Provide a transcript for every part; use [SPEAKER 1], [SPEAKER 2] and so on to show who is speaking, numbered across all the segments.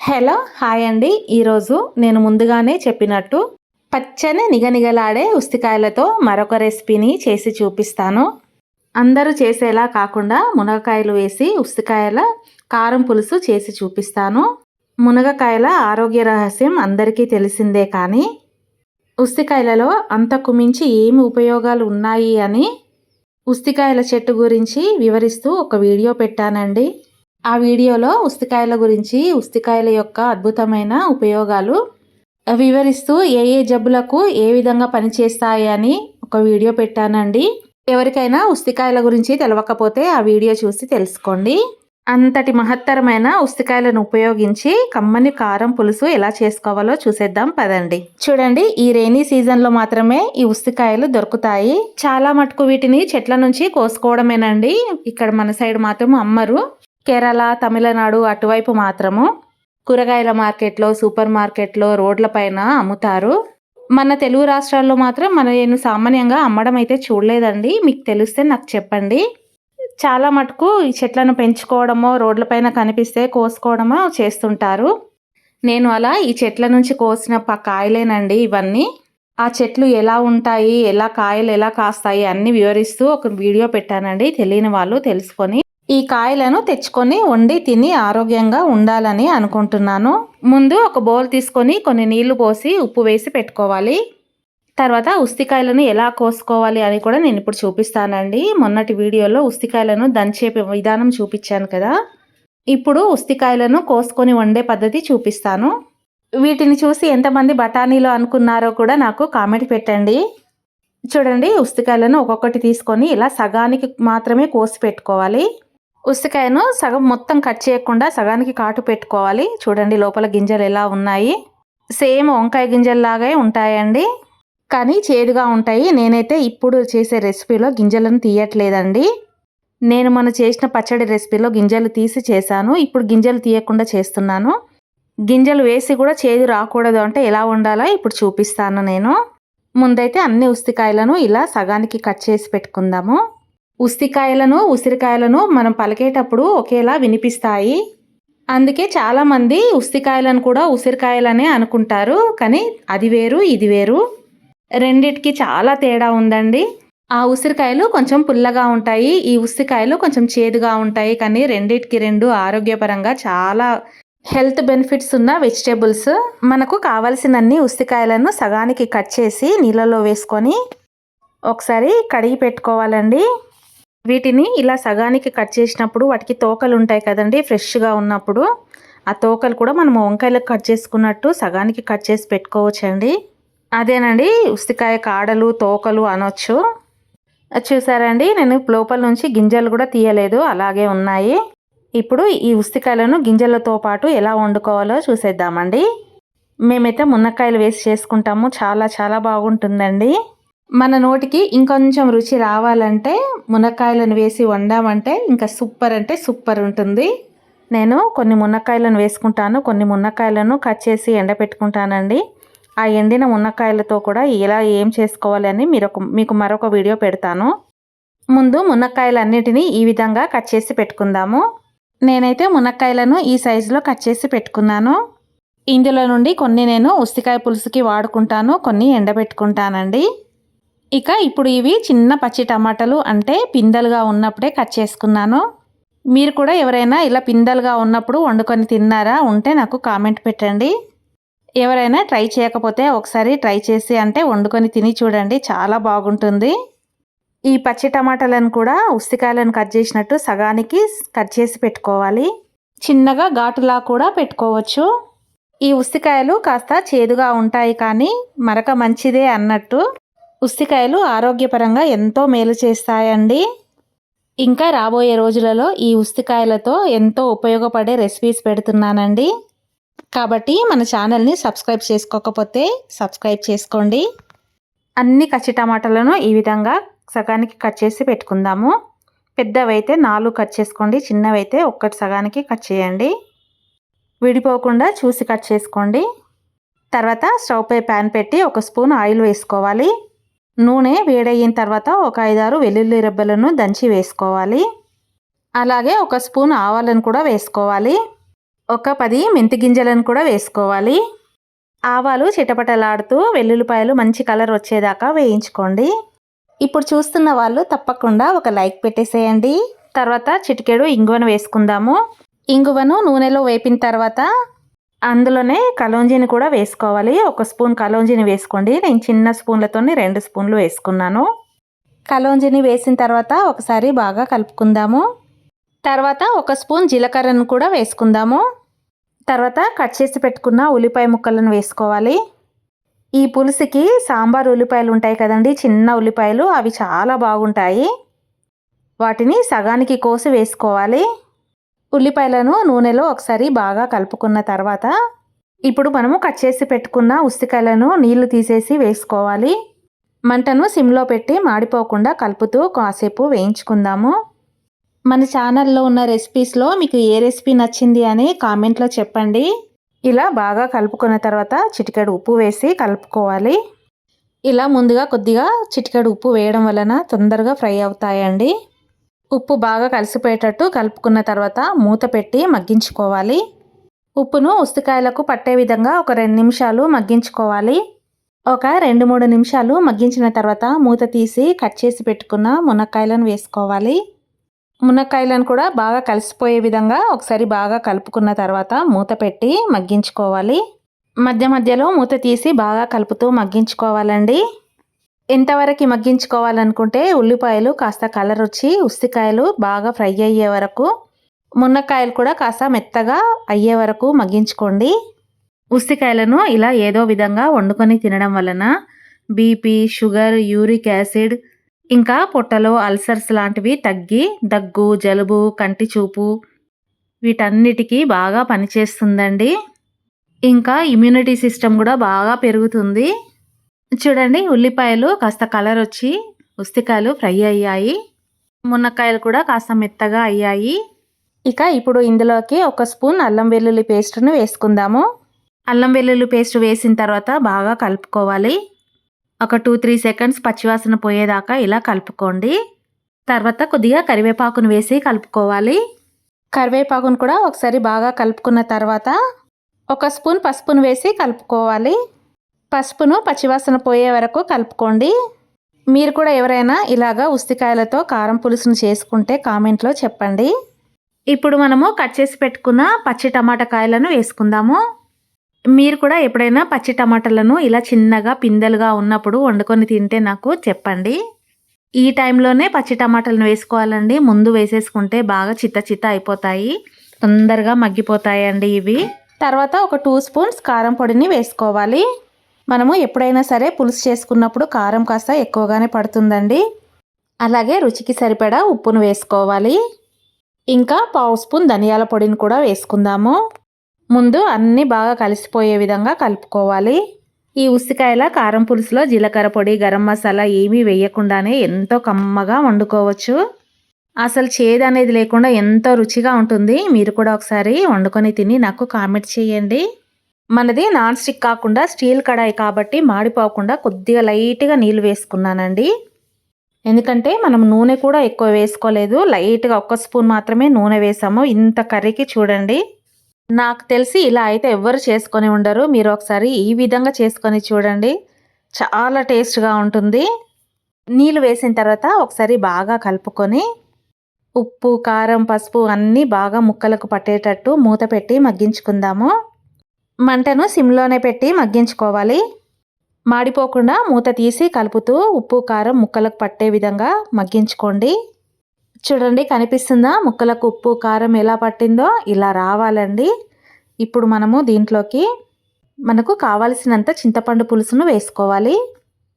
[SPEAKER 1] Hello hi అండి. ఈరోజు నేను ముందుగానే చెప్పినట్టు పచ్చని నిగనిగలాడే ఉస్తికాయలతో మరొక రెసిపీని చేసి చూపిస్తాను. అందరూ చేసేలా కాకుండా మునగకాయలు వేసి ఉస్తికాయల కారం పులుసు చేసి చూపిస్తాను. మునగకాయల ఆరోగ్య రహస్యం అందరికీ తెలిసిందే కానీ ఉస్తికాయలలో అంతకు మించి ఏమి ఉపయోగాలు ఉన్నాయి అని ఉస్తికాయల చెట్టు గురించి వివరిస్తూ ఒక వీడియో పెట్టానండి. ఆ వీడియోలో ఉస్తికాయల గురించి ఉస్తికాయల యొక్క అద్భుతమైన ఉపయోగాలు వివరిస్తూ ఏ ఏ జబ్బులకు ఏ విధంగా పనిచేస్తాయి అని ఒక వీడియో పెట్టానండి. ఎవరికైనా ఉస్తికాయల గురించి తెలవకపోతే ఆ వీడియో చూసి తెలుసుకోండి. అంతటి మహత్తరమైన ఉస్తికాయలను ఉపయోగించి కమ్మని కారం పులుసు ఎలా చేసుకోవాలో చూసేద్దాం పదండి. చూడండి ఈ రైనీ సీజన్లో మాత్రమే ఈ ఉస్తికాయలు దొరుకుతాయి. చాలా మటుకు వీటిని చెట్ల నుంచి కోసుకోవడమేనండి. ఇక్కడ మన సైడ్ మాత్రం అమ్మరు. కేరళ తమిళనాడు అటువైపు మాత్రము కూరగాయల మార్కెట్లో సూపర్ మార్కెట్లో రోడ్లపైన అమ్ముతారు. మన తెలుగు రాష్ట్రాల్లో మాత్రం మన నేను సామాన్యంగా అమ్మడం అయితే చూడలేదండి. మీకు తెలిస్తే నాకు చెప్పండి. చాలా మటుకు ఈ చెట్లను పెంచుకోవడమో రోడ్లపైన కనిపిస్తే కోసుకోవడమో చేస్తుంటారు. నేను అలా ఈ చెట్ల నుంచి కోసిన కాయలేనండి ఇవన్నీ. ఆ చెట్లు ఎలా ఉంటాయి ఎలా కాయలు ఎలా కాస్తాయి అన్నీ వివరిస్తూ ఒక వీడియో పెట్టానండి. తెలియని వాళ్ళు తెలుసుకొని ఈ కాయలను తెచ్చుకొని వండి తిని ఆరోగ్యంగా ఉండాలని అనుకుంటున్నాను. ముందు ఒక బౌల్ తీసుకొని కొన్ని నీళ్ళు పోసి ఉప్పు వేసి పెట్టుకోవాలి. తర్వాత ఉస్తికాయలను ఎలా కోసుకోవాలి అని కూడా నేను ఇప్పుడు చూపిస్తానండి. మొన్నటి వీడియోలో ఉస్తికాయలను దంచే విధానం చూపించాను కదా. ఇప్పుడు ఉస్తికాయలను కోసుకొని వండే పద్ధతి చూపిస్తాను. వీటిని చూసి ఎంతమంది బఠానీలు అనుకున్నారో కూడా నాకు కామెంట్ పెట్టండి. చూడండి ఉస్తికాయలను ఒక్కొక్కటి తీసుకొని ఇలా సగానికి మాత్రమే కోసి పెట్టుకోవాలి. ఉసికాయను సగం మొత్తం కట్ చేయకుండా సగానికి కాటు పెట్టుకోవాలి. చూడండి లోపల గింజలు ఎలా ఉన్నాయి. సేమ్ వంకాయ గింజల్లాగే ఉంటాయండి. కానీ చేదుగా ఉంటాయి. నేనైతే ఇప్పుడు చేసే రెసిపీలో గింజలను తీయట్లేదండి. నేను మన చేసిన పచ్చడి రెసిపీలో గింజలు తీసి చేశాను. ఇప్పుడు గింజలు తీయకుండా చేస్తున్నాను. గింజలు వేసి కూడా చేదు రాకూడదు అంటే ఎలా ఉండాలో ఇప్పుడు చూపిస్తాను నేను. ముందైతే అన్ని ఉస్తికాయలను ఇలా సగానికి కట్ చేసి పెట్టుకుందాము. ఉస్తికాయలను ఉసిరికాయలను మనం పలికేటప్పుడు ఒకేలా వినిపిస్తాయి. అందుకే చాలామంది ఉస్తికాయలను కూడా ఉసిరికాయలనే అనుకుంటారు కానీ అది వేరు ఇది వేరు. రెండిటికి చాలా తేడా ఉందండి. ఆ ఉసిరికాయలు కొంచెం పుల్లగా ఉంటాయి ఈ ఉసిరికాయలు కొంచెం చేదుగా ఉంటాయి కానీ రెండిటికి రెండు ఆరోగ్యపరంగా చాలా హెల్త్ బెనిఫిట్స్ ఉన్న వెజిటేబుల్స్. మనకు కావలసినన్ని ఉసిరికాయలను సగానికి కట్ చేసి నీళ్ళలో వేసుకొని ఒకసారి కడిగి పెట్టుకోవాలండి. వీటిని ఇలా సగానికి కట్ చేసినప్పుడు వాటికి తోకలు ఉంటాయి కదండి ఫ్రెష్గా ఉన్నప్పుడు. ఆ తోకలు కూడా మనం వంకాయలకు కట్ చేసుకున్నట్టు సగానికి కట్ చేసి పెట్టుకోవచ్చండి. అదేనండి ఉసికాయ కాడలు తోకలు అనొచ్చు. చూసారండి నేను లోపల నుంచి గింజలు కూడా తీయలేదు అలాగే ఉన్నాయి. ఇప్పుడు ఈ ఉసికాయలను గింజలతో పాటు ఎలా వండుకోవాలో చూసేద్దామండి. మేమైతే మునక్కాయలు వేసి చేసుకుంటాము చాలా చాలా బాగుంటుందండి. మన నోటికి ఇంకొంచెం రుచి రావాలంటే మునక్కాయలను వేసి వండామంటే ఇంకా సూపర్ అంటే సూపర్ ఉంటుంది. నేను కొన్ని మునక్కాయలను వేసుకుంటాను. కొన్ని మునక్కాయలను కట్ చేసి ఎండపెట్టుకుంటానండి. ఆ ఎండిన మునక్కాయలతో కూడా ఎలా ఏం చేసుకోవాలి అని మీరు మీకు మరొక వీడియో పెడతాను. ముందు మునక్కాయలన్నిటినీ ఈ విధంగా కట్ చేసి పెట్టుకుందాము. నేనైతే మునక్కాయలను ఈ సైజులో కట్ చేసి పెట్టుకున్నాను. ఇందులో నుండి కొన్ని నేను ఉస్తికాయ పులుసుకి వాడుకుంటాను. కొన్ని ఎండబెట్టుకుంటానండి. ఇక ఇప్పుడు ఇవి చిన్న పచ్చి టమాటాలు అంటే పిందెలుగా ఉన్నప్పుడే కట్ చేసుకున్నాను. మీరు కూడా ఎవరైనా ఇలా పిందెలుగా ఉన్నప్పుడు వండుకొని తిన్నారా ఉంటే నాకు కామెంట్ పెట్టండి. ఎవరైనా ట్రై చేయకపోతే ఒకసారి ట్రై చేసి అంటే వండుకొని తిని చూడండి చాలా బాగుంటుంది. ఈ పచ్చి టమాటాలను కూడా ఉస్తికాయలను కట్ చేసినట్టు సగానికి కట్ చేసి పెట్టుకోవాలి. చిన్నగా ఘాటులా కూడా పెట్టుకోవచ్చు. ఈ ఉస్తికాయలు కాస్త చేదుగా ఉంటాయి కానీ మరక మంచిదే అన్నట్టు. ఉసికాయలు ఆరోగ్యపరంగా ఎంతో మేలు చేస్తాయండి. ఇంకా రాబోయే రోజులలో ఈ ఉస్తికాయలతో ఎంతో ఉపయోగపడే రెసిపీస్ పెడుతున్నానండి. కాబట్టి మన ఛానల్ని సబ్స్క్రైబ్ చేసుకోకపోతే సబ్స్క్రైబ్ చేసుకోండి. అన్ని కచ్చి టమాటాలను ఈ విధంగా సగానికి కట్ చేసి పెట్టుకుందాము. పెద్దవైతే నాలుగు కట్ చేసుకోండి చిన్నవైతే ఒక్కటి సగానికి కట్ చేయండి. విడిపోకుండా చూసి కట్ చేసుకోండి. తర్వాత స్టవ్ పై ప్యాన్ పెట్టి ఒక స్పూన్ ఆయిల్ వేసుకోవాలి. నూనె వేడయిన తర్వాత ఒక ఐదారు వెల్లుల్లి రెబ్బలను దంచి వేసుకోవాలి. అలాగే ఒక స్పూన్ ఆవాలను కూడా వేసుకోవాలి. ఒక పది మెంతి గింజలను కూడా వేసుకోవాలి. ఆవాలు చిటపటలాడుతూ వెల్లుల్లిపాయలు మంచి కలర్ వచ్చేదాకా వేయించుకోండి. ఇప్పుడు చూస్తున్న వాళ్ళు తప్పకుండా ఒక లైక్ పెట్టేసేయండి. తర్వాత చిటికెడు ఇంగువను వేసుకుందాము. ఇంగువను నూనెలో వేపిన తర్వాత అందులోనే కలోంజీని కూడా వేసుకోవాలి. ఒక స్పూన్ కలోంజీని వేసుకోండి. నేను చిన్న స్పూన్లతోనే రెండు స్పూన్లు వేసుకున్నాను. కలోంజీని వేసిన తర్వాత ఒకసారి బాగా కలుపుకుందాము. తర్వాత ఒక స్పూన్ జీలకర్రను కూడా వేసుకుందాము. తర్వాత కట్ చేసి పెట్టుకున్న ఉల్లిపాయ ముక్కలను వేసుకోవాలి. ఈ పులుసుకి సాంబార్ ఉల్లిపాయలు ఉంటాయి కదండి చిన్న ఉల్లిపాయలు అవి చాలా బాగుంటాయి. వాటిని సగానికి కోసి వేసుకోవాలి. ఉల్లిపాయలను నూనెలో ఒకసారి బాగా కలుపుకున్న తర్వాత ఇప్పుడు మనము కట్ చేసి పెట్టుకున్న ఉస్తికాయలను నీళ్ళు తీసేసి వేసుకోవాలి. మంటను సిమ్లో పెట్టి మాడిపోకుండా కలుపుతూ కాసేపు వేయించుకుందాము. మన ఛానల్లో ఉన్న రెసిపీస్లో మీకు ఏ రెసిపీ నచ్చింది అని కామెంట్లో చెప్పండి. ఇలా బాగా కలుపుకున్న తర్వాత చిటికెడు ఉప్పు వేసి కలుపుకోవాలి. ఇలా ముందుగా కొద్దిగా చిటికెడు ఉప్పు వేయడం వలన తొందరగా ఫ్రై అవుతాయండి. ఉప్పు బాగా కలిసిపోయేటట్టు కలుపుకున్న తర్వాత మూత పెట్టి మగ్గించుకోవాలి. ఉప్పును ఉస్తికాయలకు పట్టే విధంగా ఒక రెండు నిమిషాలు మగ్గించుకోవాలి. ఒక రెండు మూడు నిమిషాలు మగ్గించిన తర్వాత మూత తీసి కట్ చేసి పెట్టుకున్న మునక్కాయలను వేసుకోవాలి. మునక్కాయలను కూడా బాగా కలిసిపోయే విధంగా ఒకసారి బాగా కలుపుకున్న తర్వాత మూత పెట్టి మగ్గించుకోవాలి. మధ్య మధ్యలో మూత తీసి బాగా కలుపుతూ మగ్గించుకోవాలండి. ఎంతవరకు మగ్గించుకోవాలనుకుంటే ఉల్లిపాయలు కాస్త కలర్ వచ్చి ఉస్తికాయలు బాగా ఫ్రై అయ్యే వరకు మునక్కాయలు కూడా కాస్త మెత్తగా అయ్యే వరకు మగ్గించుకోండి. ఉస్తికాయలను ఇలా ఏదో విధంగా వండుకొని తినడం వలన బీపీ షుగర్ యూరిక్ యాసిడ్ ఇంకా పొట్టలో అల్సర్స్ లాంటివి తగ్గి దగ్గు జలుబు కంటి చూపు వీటన్నిటికీ బాగా పనిచేస్తుందండి. ఇంకా ఇమ్యూనిటీ సిస్టమ్ కూడా బాగా పెరుగుతుంది. చూడండి ఉల్లిపాయలు కాస్త కలర్ వచ్చి ఉస్తికాయలు ఫ్రై అయ్యాయి. మునక్కాయలు కూడా కాస్త మెత్తగా అయ్యాయి. ఇక ఇప్పుడు ఇందులోకి ఒక స్పూన్ అల్లం వెల్లుల్లి పేస్ట్ను వేసుకుందాము. అల్లం వెల్లుల్లి పేస్ట్ వేసిన తర్వాత బాగా కలుపుకోవాలి. ఒక టూ త్రీ సెకండ్స్ పచ్చివాసన పోయేదాకా ఇలా కలుపుకోండి. తర్వాత కొద్దిగా కరివేపాకును వేసి కలుపుకోవాలి. కరివేపాకును కూడా ఒకసారి బాగా కలుపుకున్న తర్వాత ఒక స్పూన్ పసుపును వేసి కలుపుకోవాలి. పసుపును పచ్చివాసన పోయే వరకు కలుపుకోండి. మీరు కూడా ఎవరైనా ఇలాగా ఉస్తికాయలతో కారం పులుసును చేసుకుంటే కామెంట్లో చెప్పండి. ఇప్పుడు మనము కట్ చేసి పెట్టుకున్న పచ్చి టమాటా కాయలను వేసుకుందాము. మీరు కూడా ఎప్పుడైనా పచ్చి టమాటాలను ఇలా చిన్నగా పిందెలుగా ఉన్నప్పుడు వండుకొని తింటే నాకు చెప్పండి. ఈ టైంలోనే పచ్చి టమాటాలను వేసుకోవాలండి. ముందు వేసేసుకుంటే బాగా చిత్త చిత్త అయిపోతాయి. తొందరగా మగ్గిపోతాయండి ఇవి. తర్వాత ఒక టూ స్పూన్స్ కారం పొడిని వేసుకోవాలి. మనము ఎప్పుడైనా సరే పులుసు చేసుకున్నప్పుడు కారం కాస్త ఎక్కువగానే పడుతుందండి. అలాగే రుచికి సరిపడా ఉప్పును వేసుకోవాలి. ఇంకా పావు స్పూన్ ధనియాల పొడిని కూడా వేసుకుందాము. ముందు అన్నీ బాగా కలిసిపోయే విధంగా కలుపుకోవాలి. ఈ ఉసికాయల కారం పులుసులో జీలకర్ర పొడి గరం మసాలా ఏమీ వేయకుండానే ఎంతో కమ్మగా వండుకోవచ్చు. అసలు చేదు అనేది లేకుండా ఎంతో రుచిగా ఉంటుంది. మీరు కూడా ఒకసారి వండుకొని తిని నాకు కామెంట్ చేయండి. మనది నాన్ స్టిక్ కాకుండా స్టీల్ కడాయి కాబట్టి మాడిపోకుండా కొద్దిగా లైట్గా నీళ్ళు వేసుకున్నానండి. ఎందుకంటే మనం నూనె కూడా ఎక్కువ వేసుకోలేదు. లైట్గా ఒక్క స్పూన్ మాత్రమే నూనె వేసాము. ఇంత కర్రీకి చూడండి. నాకు తెలిసి ఇలా అయితే ఎవ్వరు చేసుకొని ఉండరు. మీరు ఒకసారి ఈ విధంగా చేసుకొని చూడండి. చాలా టేస్ట్గా ఉంటుంది. నీళ్ళు వేసిన తర్వాత ఒకసారి బాగా కలుపుకొని ఉప్పు కారం పసుపు అన్నీ బాగా ముక్కలకు పట్టేటట్టు మూత పెట్టి మగ్గించుకుందాము. మంటను సిమ్లోనే పెట్టి మగ్గించుకోవాలి. మాడిపోకుండా మూత తీసి కలుపుతూ ఉప్పు కారం ముక్కలకు పట్టే విధంగా మగ్గించుకోండి. చూడండి కనిపిస్తుందా? ముక్కలకు ఉప్పు కారం ఎలా పట్టిందో ఇలా రావాలండి. ఇప్పుడు మనము దీంట్లోకి మనకు కావలసినంత చింతపండు పులుసును వేసుకోవాలి.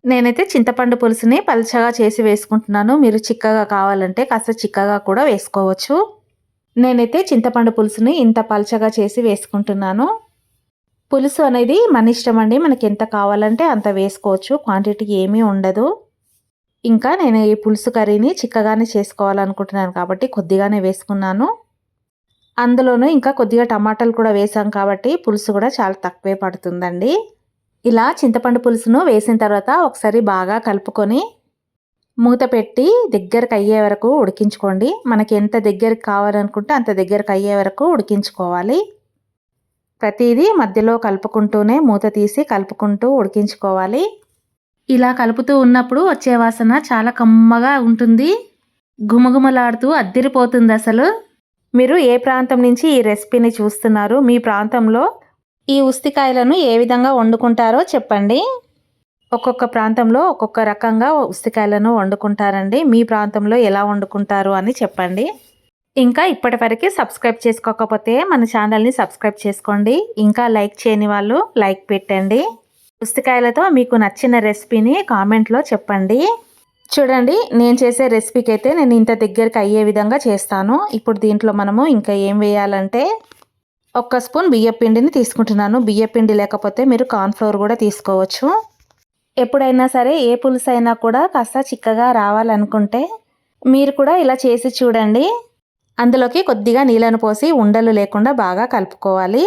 [SPEAKER 1] నేనైతే చింతపండు పులుసుని పలుచగా చేసి వేసుకుంటున్నాను. మీరు చిక్కగా కావాలంటే కాస్త చిక్కగా కూడా వేసుకోవచ్చు. నేనైతే చింతపండు పులుసుని ఇంత పలుచగా చేసి వేసుకుంటున్నాను. పులుసు అనేది మన ఇష్టం అండి. మనకి ఎంత కావాలంటే అంత వేసుకోవచ్చు. క్వాంటిటీ ఏమీ ఉండదు. ఇంకా నేను ఈ పులుసు కర్రీని చిక్కగానే చేసుకోవాలనుకుంటున్నాను కాబట్టి కొద్దిగానే వేసుకున్నాను. అందులోనూ ఇంకా కొద్దిగా టమాటాలు కూడా వేసాం కాబట్టి పులుసు కూడా చాలా తక్కువే పడుతుందండి. ఇలా చింతపండు పులుసును వేసిన తర్వాత ఒకసారి బాగా కలుపుకొని మూత పెట్టి దగ్గరకు అయ్యే వరకు ఉడికించుకోండి. మనకి ఎంత దగ్గరికి కావాలనుకుంటే అంత దగ్గరకు అయ్యే వరకు ఉడికించుకోవాలి. ప్రతిదీ మధ్యలో కలుపుకుంటూనే మూత తీసి కలుపుకుంటూ ఉడికించుకోవాలి. ఇలా కలుపుతూ ఉన్నప్పుడు వచ్చే వాసన చాలా కమ్మగా ఉంటుంది. గుమగుమలాడుతూ అద్దిరిపోతుంది అసలు. మీరు ఏ ప్రాంతం నుంచి ఈ రెసిపీని చూస్తున్నారు? మీ ప్రాంతంలో ఈ ఉస్తికాయలను ఏ విధంగా వండుకుంటారో చెప్పండి. ఒక్కొక్క ప్రాంతంలో ఒక్కొక్క రకంగా ఉస్తికాయలను వండుకుంటారండి. మీ ప్రాంతంలో ఎలా వండుకుంటారు అని చెప్పండి. ఇంకా ఇప్పటివరకు సబ్స్క్రైబ్ చేసుకోకపోతే మన ఛానల్ని సబ్స్క్రైబ్ చేసుకోండి. ఇంకా లైక్ చేయని వాళ్ళు లైక్ పెట్టండి. పుస్తకాయలతో మీకు నచ్చిన రెసిపీని కామెంట్లో చెప్పండి. చూడండి నేను చేసే రెసిపీకి అయితే నేను ఇంత దగ్గరికి అయ్యే విధంగా చేస్తాను. ఇప్పుడు దీంట్లో మనము ఇంకా ఏం వేయాలంటే ఒక్క స్పూన్ బియ్యపిండిని తీసుకుంటున్నాను. బియ్యపిండి లేకపోతే మీరు కార్న్ఫ్లోర్ కూడా తీసుకోవచ్చు. ఎప్పుడైనా సరే ఏ పులుసు అయినా కూడా కాస్త చిక్కగా రావాలనుకుంటే మీరు కూడా ఇలా చేసి చూడండి. అందులోకి కొద్దిగా నీళ్ళను పోసి ఉండలు లేకుండా బాగా కలుపుకోవాలి.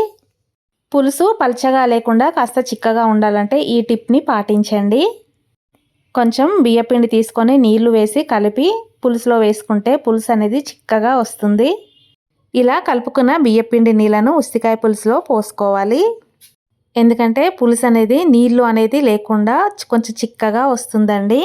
[SPEAKER 1] పులుసు పల్చగా లేకుండా కాస్త చిక్కగా ఉండాలంటే ఈ టిప్ని పాటించండి. కొంచెం బియ్యపిండి తీసుకొని నీళ్ళు వేసి కలిపి పులుసులో వేసుకుంటే పులుసు అనేది చిక్కగా వస్తుంది. ఇలా కలుపుకున్న బియ్యపిండి నీళ్ళను ఉస్తికాయ పులుసులో పోసుకోవాలి. ఎందుకంటే పులుసు అనేది నీళ్ళు అనేది లేకుండా కొంచెం చిక్కగా వస్తుందండి.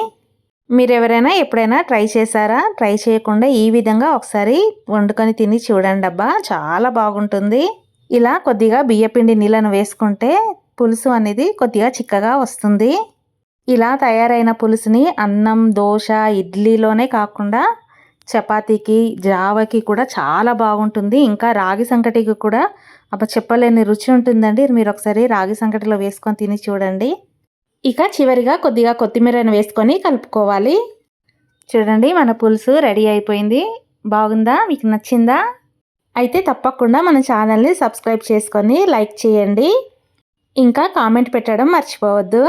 [SPEAKER 1] మీరు ఎవరైనా ఎప్పుడైనా ట్రై చేశారా? ట్రై చేయకుండా ఈ విధంగా ఒకసారి వండుకొని తిని చూడండి అబ్బా. చాలా బాగుంటుంది. ఇలా కొద్దిగా బియ్యపిండి నీళ్ళను వేసుకుంటే పులుసు అనేది కొద్దిగా చిక్కగా వస్తుంది. ఇలా తయారైన పులుసుని అన్నం దోశ ఇడ్లీలోనే కాకుండా చపాతీకి జావకి కూడా చాలా బాగుంటుంది. ఇంకా రాగి సంకటికి కూడా అబ్బా చెప్పలేని రుచి ఉంటుందండి. మీరు ఒకసారి రాగి సంకటిలో వేసుకొని తిని చూడండి. ఇక చివరిగా కొద్దిగా కొత్తిమీరను వేసుకొని కలుపుకోవాలి. చూడండి మన పులుసు రెడీ అయిపోయింది. బాగుందా? మీకు నచ్చిందా? అయితే తప్పకుండా మన ఛానల్ని సబ్స్క్రైబ్ చేసుకొని లైక్ చేయండి. ఇంకా కామెంట్ పెట్టడం మర్చిపోవద్దు.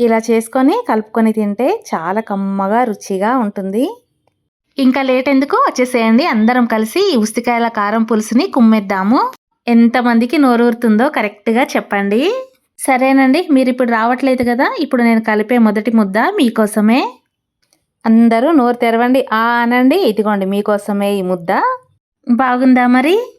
[SPEAKER 1] ఇలా చేసుకొని కలుపుకొని తింటే చాలా కమ్మగా రుచిగా ఉంటుంది. ఇంకా లేట్ ఎందుకు? వచ్చేసేయండి. అందరం కలిసి ఈ ఉస్తికాయల కారం పులుసుని కుమ్మేద్దాము. ఎంతమందికి నోరూరుతుందో కరెక్ట్గా చెప్పండి. సరేనండి మీరు ఇప్పుడు రావట్లేదు కదా ఇప్పుడు నేను కలిపే మొదటి ముద్ద మీకోసమే. అందరూ నోరు తెరవండి. ఆ అనండి ఇదిగోండి మీకోసమే ఈ ముద్ద. బాగుందా మరి?